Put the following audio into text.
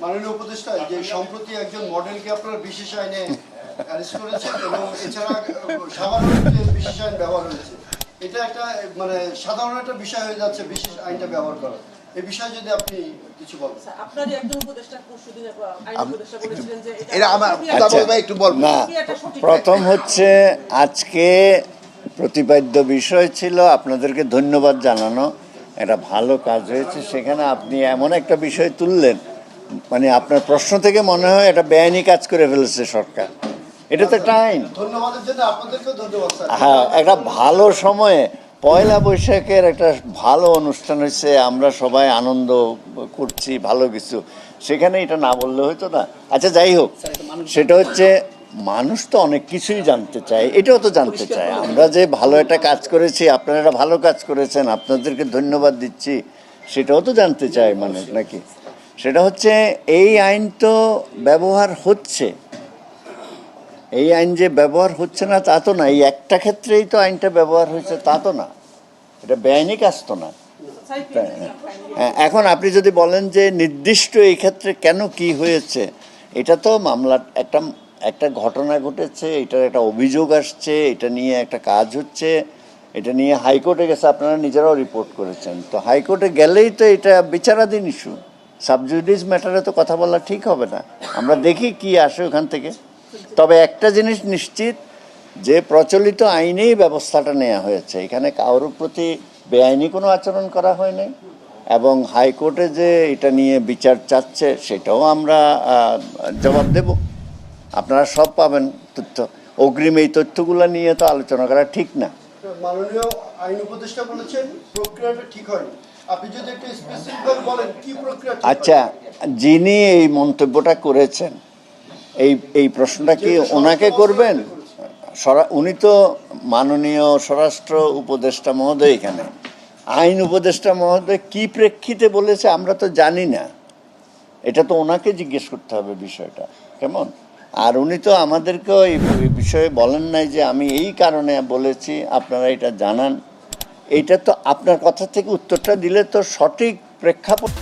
মাননীয় উপদেষ্টা যে সম্প্রতি একজন মডেলকে আপনারা বিশেষ আইনে অ্যারেস্ট করেছেন এবং এছাড়া সাধারণ বিশেষ আইন ব্যবহার হয়েছে এটা একটা মানে সাধারণ একটা বিষয় হয়ে যাচ্ছে বিশেষ আইনটা ব্যবহার করা এই বিষয়ে যদি আপনি কিছু বলেন। স্যার, আপনারই একজন উপদেষ্টা পরশুদিন আইন উপদেষ্টা বলেছিলেন যে এটা আমার কথা একটু বলব না প্রথম হচ্ছে আজকে প্রতিপাদ্য বিষয় ছিল আপনাদেরকে ধন্যবাদ জানানো। একটা ভালো কাজ হয়েছে। সেখানে আপনি এমন একটা বিষয় তুললেন মানে আপনার প্রশ্ন থেকে মনে হয় এটা বেআইনি কাজ করে ফেলেছে সরকার। এটা তো একটা আইন। স্যার। হ্যাঁ একটা ভালো সময়ে পয়লা বৈশাখের একটা ভালো অনুষ্ঠান হয়েছে আমরা সবাই আনন্দ করছি ভালো কিছু। সেখানে এটা না বললে হয়তো না। আচ্ছা যাই হোক সেটা হচ্ছে মানুষ তো অনেক কিছুই জানতে চায় এটাও তো জানতে চায়। আমরা যে ভালো একটা কাজ করেছি আপনারা ভালো কাজ করেছেন আপনাদেরকে ধন্যবাদ দিচ্ছি সেটাও তো জানতে চায় মানুষ নাকি? সেটা হচ্ছে এই আইন তো ব্যবহার হচ্ছে। এই আইন যে ব্যবহার হচ্ছে না তা তো না। এই একটা ক্ষেত্রেই তো আইনটা ব্যবহার হয়েছে তা তো না। এটা বেআইনি কাজ তো না। হ্যাঁ, এখন আপনি যদি বলেন যে নির্দিষ্ট এই ক্ষেত্রে কেন কি হয়েছে এটা তো মামলা একটা একটা ঘটনা ঘটেছে এটার একটা অভিযোগ আসছে এটা নিয়ে একটা কাজ হচ্ছে এটা নিয়ে হাইকোর্টে গেছে আপনারা নিজেরাও রিপোর্ট করেছেন। তো হাইকোর্টে গেলেই তো এটা বিচারাধীন ইস্যু। সাবজুডিস ম্যাটারে তো কথা বলা ঠিক হবে না। আমরা দেখি কি আসে ওখান থেকে। তবে একটা জিনিস নিশ্চিত, যে প্রচলিত আইনেই ব্যবস্থাটা নেওয়া হয়েছে। এখানে কারোর প্রতি বেআইনি কোনো আচরণ করা হয়নি এবং হাইকোর্টে যে এটা নিয়ে বিচার চাচ্ছে, সেটাও আমরা জবাব দেব। আপনারা সব পাবেন তথ্য। অগ্রিম এই তথ্যগুলো নিয়ে তো আলোচনা করা ঠিক না। মাননীয় আইন উপদেষ্টা বলেছেন প্রক্রিয়াটা ঠিক হয়নি। আপনি যদি একটু স্পেসিফিক বলেন কি প্রক্রিয়া আচ্ছা যিনি এই মন্তব্যটা করেছেন এই এই প্রশ্নটা কি ওনাকে করবেন? উনি তো মাননীয় স্বরাষ্ট্র উপদেষ্টা মহোদয় এখানে। আইন উপদেষ্টা মহোদয় কি প্রেক্ষিতে বলেছে আমরা তো জানি না। এটা তো ওনাকে জিজ্ঞেস করতে হবে বিষয়টা কেমন? আর উনি তো আমাদেরকেও এই এই বিষয়ে বলেন নাই যে আমি এই কারণে বলেছি আপনারা এটা জানান। এইটা তো আপনার কথা থেকে উত্তরটা দিলে তো সঠিক প্রেক্ষাপট